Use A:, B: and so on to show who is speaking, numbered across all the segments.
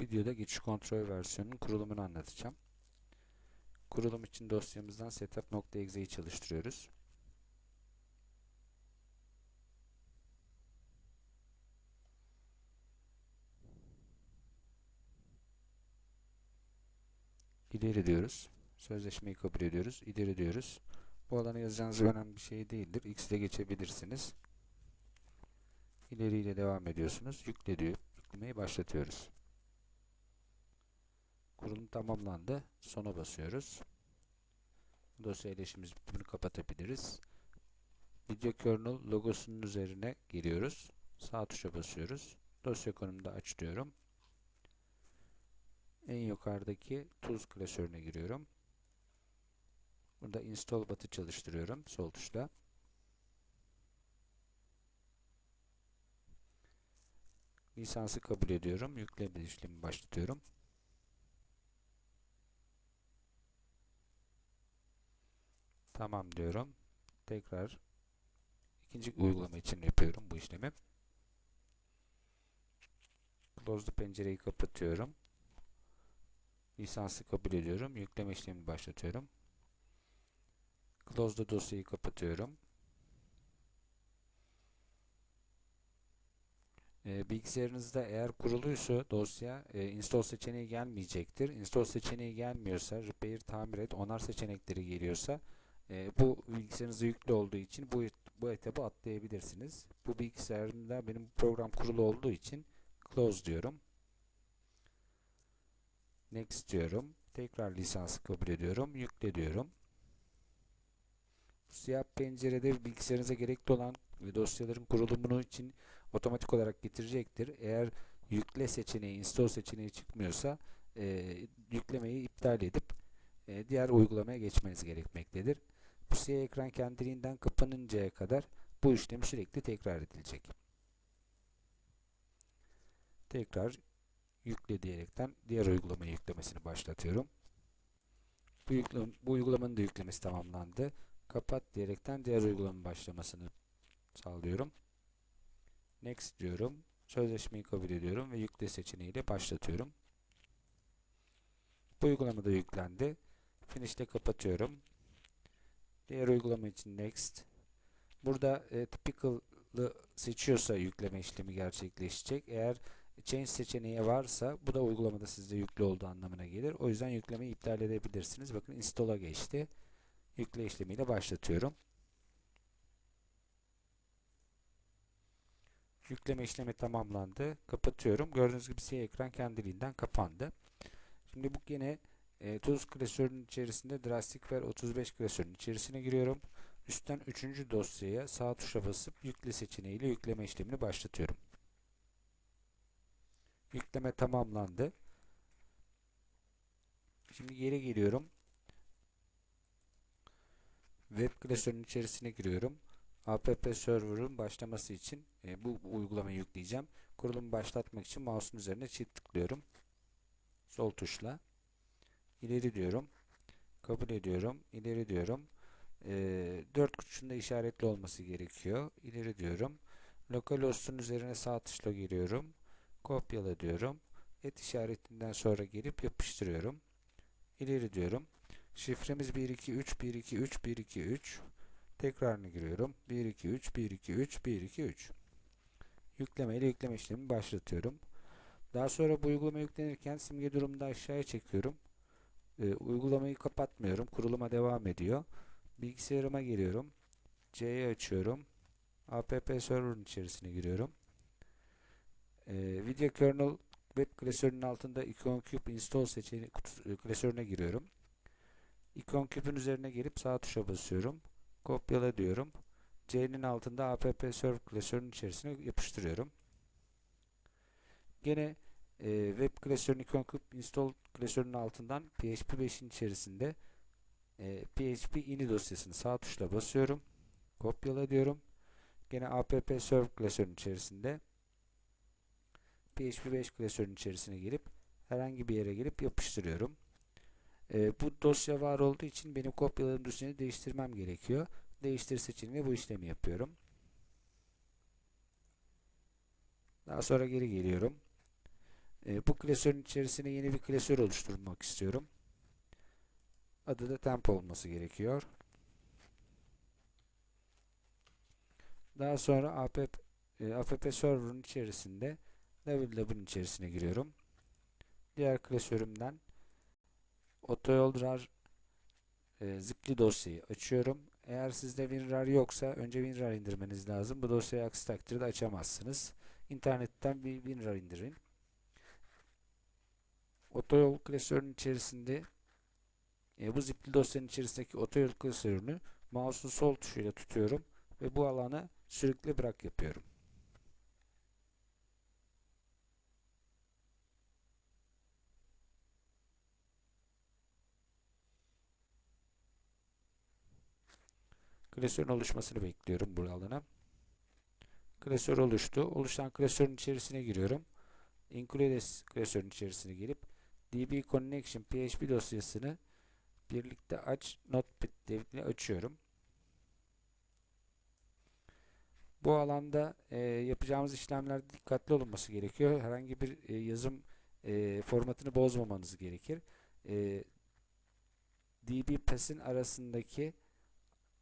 A: Videoda geçiş kontrol versiyonunun kurulumunu anlatacağım. Kurulum için dosyamızdan setup.exe'yi çalıştırıyoruz. İleri diyoruz. Sözleşmeyi kabul ediyoruz. İleri diyoruz. Bu alana yazacağınız önemli bir şey değildir. X'de geçebilirsiniz. İleri ile devam ediyorsunuz. Yükle diyor. Yüklemeyi başlatıyoruz. Kurulum tamamlandı. Sona basıyoruz. Dosya erişimimiz bunu kapatabiliriz. Video kernel logosunun üzerine giriyoruz. Sağ tuşa basıyoruz. Dosya konumunda aç. En yukarıdaki tools klasörüne giriyorum. Burada install batı çalıştırıyorum sol tuşla. Lisansı kabul ediyorum. Yükleme işlemi başlatıyorum. Tamam diyorum. Tekrar ikinci uygulama için yapıyorum bu işlemi. Close pencereyi kapatıyorum. Lisansı kabul ediyorum. Yükleme işlemi başlatıyorum. Close'da dosyayı kapatıyorum. E, bilgisayarınızda eğer kuruluysa dosya e, install seçeneği gelmeyecektir. Install seçeneği gelmiyorsa, repair, tamir et, onar seçenekleri geliyorsa e, bu bilgisayarınızda yüklü olduğu için bu, bu etabı atlayabilirsiniz. Bu bilgisayarımda benim program kurulu olduğu için close diyorum. Next diyorum. Tekrar lisansı kabul ediyorum. Yükle diyorum. Siyah pencerede bilgisayarınıza gerekli olan dosyaların kurulumunu için otomatik olarak getirecektir. Eğer yükle seçeneği, install seçeneği çıkmıyorsa e, yüklemeyi iptal edip e, diğer uygulamaya geçmeniz gerekmektedir. Bu siyah ekran kendiliğinden kapanıncaya kadar bu işlem sürekli tekrar edilecek. Tekrar yükle diyerekten diğer uygulamayı yüklemesini başlatıyorum. Bu, yüklem, bu uygulamanın da yüklemesi tamamlandı. Kapat diyerekten diğer uygulamanın başlamasını sağlıyorum. Next diyorum. Sözleşmeyi kabul ediyorum ve yükle seçeneğiyle başlatıyorum. Bu uygulama da yüklendi. Finish'te kapatıyorum. Diğer uygulama için next. Burada e, typical'ı seçiyorsa yükleme işlemi gerçekleşecek. Eğer change seçeneği varsa bu da uygulamada sizde yüklü olduğu anlamına gelir. O yüzden yüklemeyi iptal edebilirsiniz. Bakın install'a geçti. Yükle işlemiyle başlatıyorum. Yükleme işlemi tamamlandı. Kapatıyorum. Gördüğünüz gibi siyah ekran kendiliğinden kapandı. Şimdi bu yine e, tuz klasörünün içerisinde Drastic 35 klasörünün içerisine giriyorum. Üstten 3. dosyaya sağ tuşa basıp yükle seçeneğiyle yükleme işlemini başlatıyorum. Yükleme tamamlandı. Şimdi geri geliyorum. Web klasörünün içerisine giriyorum. app server'ın başlaması için e, bu uygulamayı yükleyeceğim. Kurulumu başlatmak için mouse'un üzerine çift tıklıyorum. Sol tuşla. İleri diyorum. Kabul ediyorum. İleri diyorum. E, 4 kutusunda işaretli olması gerekiyor. İleri diyorum. Localhost'un üzerine sağ tuşla giriyorum. Kopyala diyorum. Et işaretinden sonra gelip yapıştırıyorum. İleri diyorum. Şifremiz 123 123 123. Tekrarını giriyorum. 123 123 123. Yükleme ile yükleme işlemi başlatıyorum. Daha sonra bu uygulama yüklenirken simge durumunda aşağıya çekiyorum. Ee, uygulamayı kapatmıyorum. Kuruluma devam ediyor. Bilgisayarıma geliyorum. C'yi açıyorum. app server'ın içerisine giriyorum. Ee, video kernel web klasörünün altında icon cube install seçeneği klasörüne giriyorum. İkon küpün üzerine gelip sağ tuşa basıyorum. Kopyala diyorum. C'nin altında app server klasörünün içerisine yapıştırıyorum. Gene e, web klasörünün ikon küp install klasörünün altından PHP 5'in içerisinde e, PHP ini dosyasını sağ tuşla basıyorum. Kopyala diyorum. Gene app server klasörünün içerisinde PHP 5 klasörünün içerisine gelip herhangi bir yere gelip yapıştırıyorum. E, bu dosya var olduğu için benim kopyaladığım dosyayı değiştirmem gerekiyor. Değiştir seçeneğiyle bu işlemi yapıyorum. Daha sonra geri geliyorum. E, bu klasörün içerisine yeni bir klasör oluşturmak istiyorum. Adı da temp olması gerekiyor. Daha sonra app, e, app server'ın içerisinde level lab'ın içerisine giriyorum. Diğer klasörümden otoyol rar e, zipli dosyayı açıyorum. Eğer sizde WinRAR yoksa önce WinRAR indirmeniz lazım. Bu dosyayı aksi takdirde açamazsınız. İnternetten bir WinRAR indirin. Otoyol klasörünün içerisinde e, bu zipli dosyanın içerisindeki otoyol klasörünü mouse'un sol tuşuyla tutuyorum ve bu alanı sürekli bırak yapıyorum. Klasörün oluşmasını bekliyorum bu alana. Klasör oluştu. Oluşan klasörün içerisine giriyorum. Includes klasörün içerisine girip db connection php dosyasını birlikte aç notepad devrini açıyorum. Bu alanda e, yapacağımız işlemlerde dikkatli olunması gerekiyor. Herhangi bir e, yazım e, formatını bozmamanız gerekir. E, db pass'in arasındaki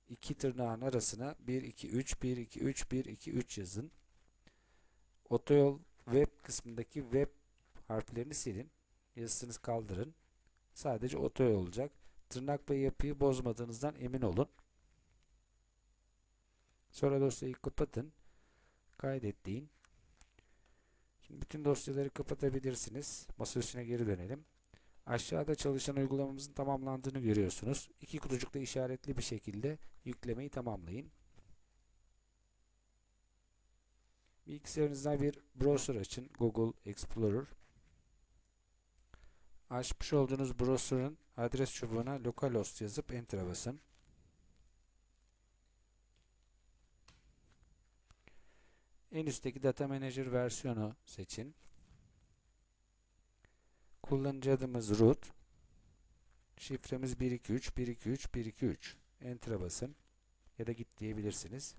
A: iki tırnağın arasına 1 2 3 1 2 3 1 2 3 yazın. Otoyol web kısmındaki web harflerini silin. Yazısını kaldırın. Sadece otoyol olacak. Tırnak ve yapıyı bozmadığınızdan emin olun. Sonra dosyayı kapatın. Kaydet. Şimdi bütün dosyaları kapatabilirsiniz. Masa üstüne geri dönelim. Aşağıda çalışan uygulamamızın tamamlandığını görüyorsunuz. İki kutucukla işaretli bir şekilde yüklemeyi tamamlayın. Bilgisayarınızda bir browser açın. Google Explorer. Açmış olduğunuz browser'ın adres çubuğuna localhost yazıp enter'a basın. En üstteki Data Manager versiyonu seçin. Kullanıcı adımız root. Şifremiz 123 123 123. Enter'a basın. Ya da git diyebilirsiniz.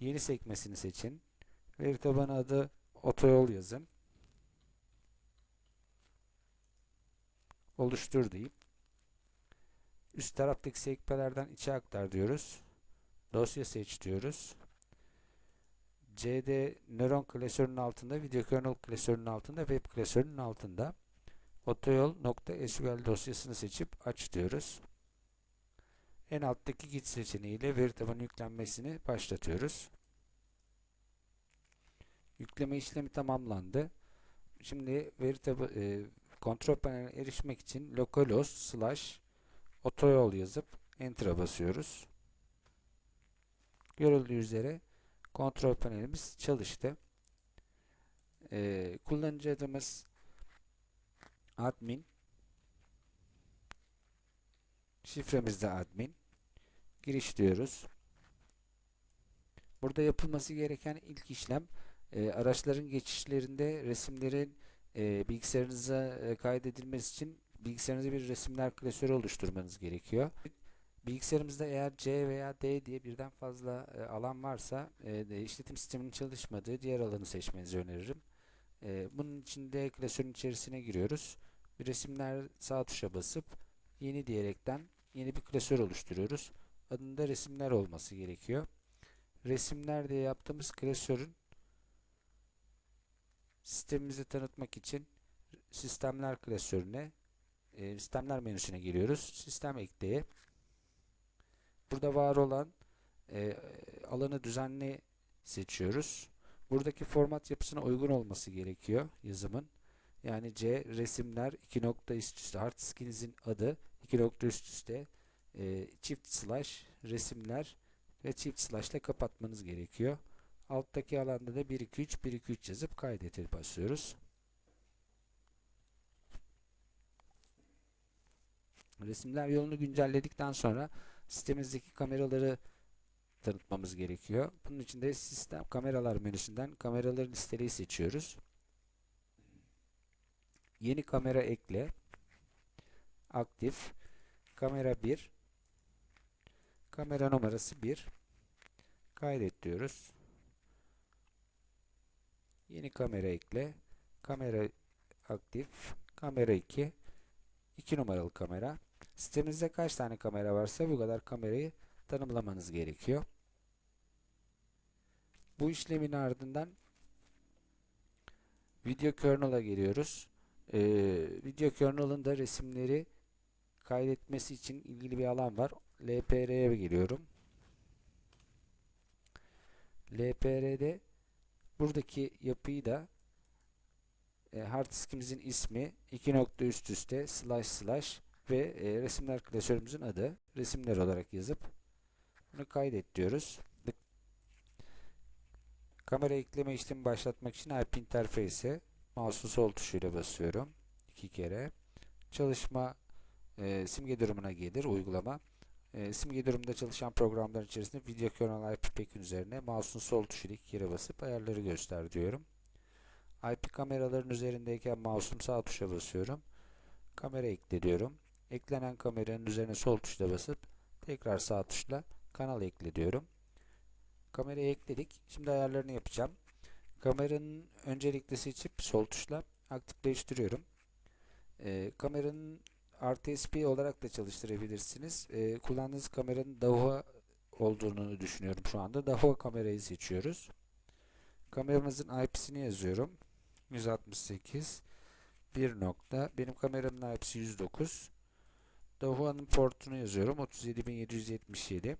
A: Yeni sekmesini seçin. Veri tabanı adı otoyol yazın. Oluştur deyip üst taraftaki sekmelerden içe aktar diyoruz. Dosya seç diyoruz. CD nöron klasörünün altında, video kernel klasörünün altında, web klasörünün altında otoyol.sql dosyasını seçip aç diyoruz. En alttaki git seçeneğiyle veri tabanı yüklenmesini başlatıyoruz. Yükleme işlemi tamamlandı. Şimdi veri tabanı e, kontrol paneline erişmek için localhost slash otoyol yazıp enter'a basıyoruz. Görüldüğü üzere kontrol panelimiz çalıştı. Ee, kullanıcı adımız admin şifremiz de admin giriş diyoruz. Burada yapılması gereken ilk işlem e, araçların geçişlerinde resimlerin e, bilgisayarınıza e, kaydedilmesi için bilgisayarınıza bir resimler klasörü oluşturmanız gerekiyor. Bilgisayarımızda eğer C veya D diye birden fazla e, alan varsa e, işletim sisteminin çalışmadığı diğer alanı seçmenizi öneririm. E, bunun için de klasörün içerisine giriyoruz. Resimler sağ tuşa basıp yeni diyerekten yeni bir klasör oluşturuyoruz. Adında resimler olması gerekiyor. Resimler diye yaptığımız klasörün sistemimizi tanıtmak için sistemler klasörüne e, sistemler menüsüne giriyoruz. Sistem ekleye Burada var olan e, alanı düzenli seçiyoruz. Buradaki format yapısına uygun olması gerekiyor yazımın. Yani C resimler iki nokta üst üste hard diskinizin adı iki nokta üst üste e, çift slash resimler ve çift slash ile kapatmanız gerekiyor. Alttaki alanda da 1 2 3 1 2 3 yazıp kaydete basıyoruz. Resimler yolunu güncelledikten sonra sistemimizdeki kameraları tanıtmamız gerekiyor. Bunun için de sistem kameralar menüsünden kameraları listeliği seçiyoruz. Yeni kamera ekle. Aktif. Kamera 1. Kamera numarası 1. Kaydet diyoruz. Yeni kamera ekle. Kamera aktif. Kamera 2. 2 numaralı kamera. Sitemizde kaç tane kamera varsa bu kadar kamerayı tanımlamanız gerekiyor. Bu işlemin ardından video kernel'a geliyoruz. Ee, video kernel'ın da resimleri kaydetmesi için ilgili bir alan var. LPR'ye geliyorum. LPR'de buradaki yapıyı da e, hard diskimizin ismi iki nokta üst üste slash slash ve e, resimler klasörümüzün adı resimler olarak yazıp bunu kaydet diyoruz. Kamera ekleme işlemi başlatmak için IP interface'e mouse'un sol tuşuyla basıyorum. iki kere. Çalışma e, simge durumuna gelir uygulama. E, simge durumunda çalışan programların içerisinde video kernel IP pack'in üzerine mouse'un sol tuşuyla iki kere basıp ayarları göster diyorum. IP kameraların üzerindeyken mouse'um sağ tuşa basıyorum. Kamera ekle diyorum. Eklenen kameranın üzerine sol tuşla basıp tekrar sağ tuşla kanal ekle diyorum. Kamerayı ekledik. Şimdi ayarlarını yapacağım. Kameranın öncelikle seçip sol tuşla aktifleştiriyorum. Ee, kameranın RTSP olarak da çalıştırabilirsiniz. Ee, kullandığınız kameranın DAW'a olduğunu düşünüyorum şu anda. DAW'a kamerayı seçiyoruz. Kameramızın IP'sini yazıyorum. 168 1 nokta. Benim kameramın IP'si 109. DAW'nın portunu yazıyorum. 37777.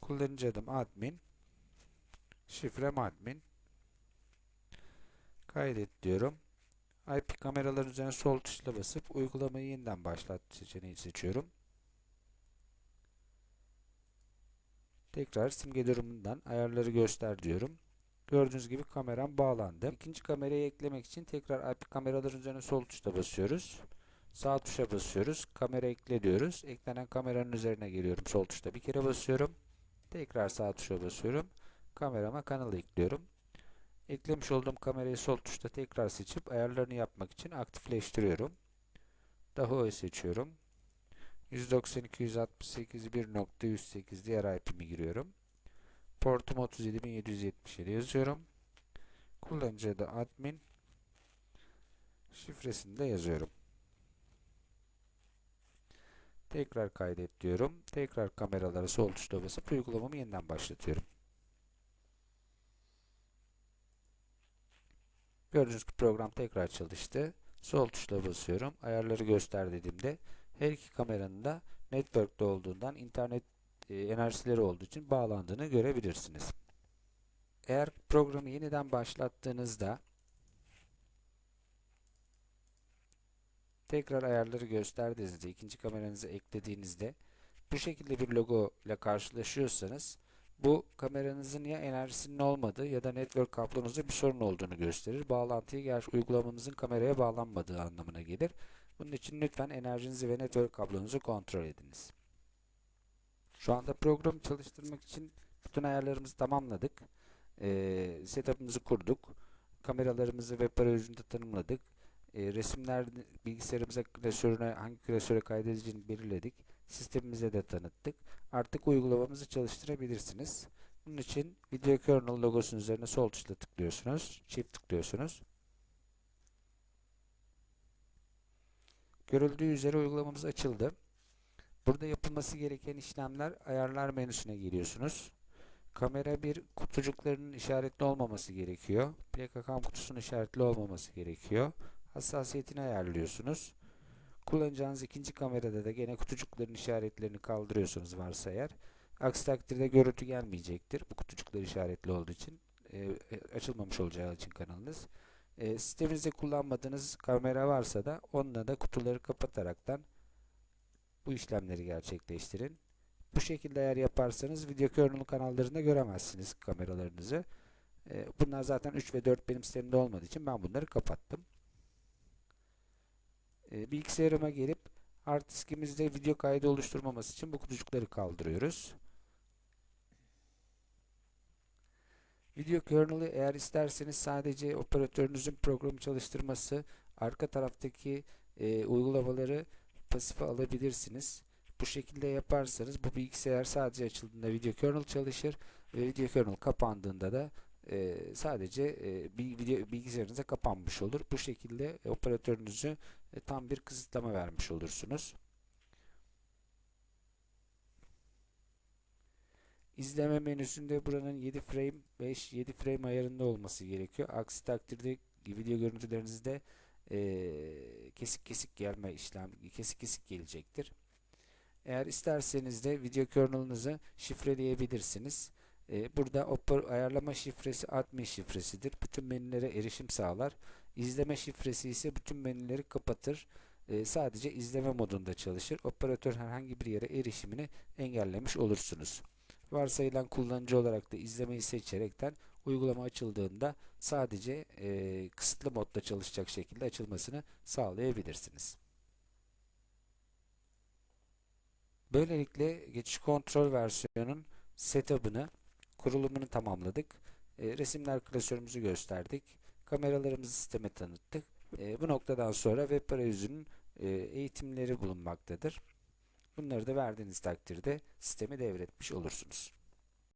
A: Kullanıcı adım admin. Şifrem admin. Kaydet diyorum. IP kameraların üzerine sol tuşla basıp uygulamayı yeniden başlat seçeneği seçiyorum. Tekrar simge durumundan ayarları göster diyorum. Gördüğünüz gibi kameram bağlandı. İkinci kamerayı eklemek için tekrar IP kameraların üzerine sol tuşla basıyoruz. Sağ tuşa basıyoruz. Kamera ekle diyoruz. Eklenen kameranın üzerine geliyorum. Sol tuşla bir kere basıyorum. Tekrar sağ tuşa basıyorum. Kamerama kanalı ekliyorum. Eklemiş olduğum kamerayı sol tuşla tekrar seçip ayarlarını yapmak için aktifleştiriyorum. Daha seçiyorum. 192.168.1.108 diğer IP'mi giriyorum. Portum 37777 yazıyorum. Kullanıcı adı admin. Şifresini de yazıyorum. Tekrar kaydet diyorum. Tekrar kameraları sol tuşla basıp uygulamamı yeniden başlatıyorum. Gördüğünüz gibi program tekrar çalıştı. Sol tuşla basıyorum. Ayarları göster dediğimde her iki kameranın da network'te olduğundan internet e, enerjileri olduğu için bağlandığını görebilirsiniz. Eğer programı yeniden başlattığınızda tekrar ayarları gösterdiğinizde ikinci kameranızı eklediğinizde bu şekilde bir logo ile karşılaşıyorsanız bu kameranızın ya enerjisinin olmadığı ya da network kablonuzda bir sorun olduğunu gösterir. Bağlantıyı gerçi uygulamanızın kameraya bağlanmadığı anlamına gelir. Bunun için lütfen enerjinizi ve network kablonuzu kontrol ediniz. Şu anda programı çalıştırmak için bütün ayarlarımızı tamamladık. Ee, setup'ımızı kurduk. Kameralarımızı web arayüzünde tanımladık. Ee, resimler bilgisayarımıza klasörüne hangi klasöre kaydedeceğini belirledik. Sistemimize de tanıttık. Artık uygulamamızı çalıştırabilirsiniz. Bunun için Video Kernel logosunun üzerine sol tuşla tıklıyorsunuz. Çift tıklıyorsunuz. Görüldüğü üzere uygulamamız açıldı. Burada yapılması gereken işlemler ayarlar menüsüne geliyorsunuz. Kamera bir kutucuklarının işaretli olmaması gerekiyor. Plaka kam kutusunun işaretli olmaması gerekiyor. Hassasiyetini ayarlıyorsunuz. Kullanacağınız ikinci kamerada da gene kutucukların işaretlerini kaldırıyorsunuz varsa eğer. Aksi takdirde görüntü gelmeyecektir. Bu kutucuklar işaretli olduğu için e, açılmamış olacağı için kanalınız. E, sisteminizde kullanmadığınız kamera varsa da onunla da kutuları kapataraktan bu işlemleri gerçekleştirin. Bu şekilde eğer yaparsanız video kernel kanallarında göremezsiniz kameralarınızı. E, bunlar zaten 3 ve 4 benim sistemimde olmadığı için ben bunları kapattım. E, bilgisayarıma gelip hard diskimizde video kaydı oluşturmaması için bu kutucukları kaldırıyoruz. Video kernel'ı eğer isterseniz sadece operatörünüzün programı çalıştırması, arka taraftaki e, uygulamaları pasife alabilirsiniz. Bu şekilde yaparsanız bu bilgisayar sadece açıldığında video kernel çalışır ve video kernel kapandığında da e, sadece e, bilgisayarınıza kapanmış olur. Bu şekilde operatörünüzü e, tam bir kısıtlama vermiş olursunuz. İzleme menüsünde buranın 7 frame 5 7 frame ayarında olması gerekiyor. Aksi takdirde video görüntülerinizde eee, kesik kesik gelme işlem kesik kesik gelecektir. Eğer isterseniz de video kernel'ınızı şifreleyebilirsiniz. Eee, burada oper- ayarlama şifresi admin şifresidir. Bütün menülere erişim sağlar. İzleme şifresi ise bütün menüleri kapatır. Eee, sadece izleme modunda çalışır. Operatör herhangi bir yere erişimini engellemiş olursunuz. Varsayılan kullanıcı olarak da izlemeyi seçerekten uygulama açıldığında sadece eee, kısıtlı modda çalışacak şekilde açılmasını sağlayabilirsiniz. Böylelikle geçiş kontrol versiyonun setup'ını, kurulumunu tamamladık. E, resimler klasörümüzü gösterdik. Kameralarımızı sisteme tanıttık. E, bu noktadan sonra web arayüzünün e, eğitimleri bulunmaktadır. Bunları da verdiğiniz takdirde sistemi devretmiş olursunuz.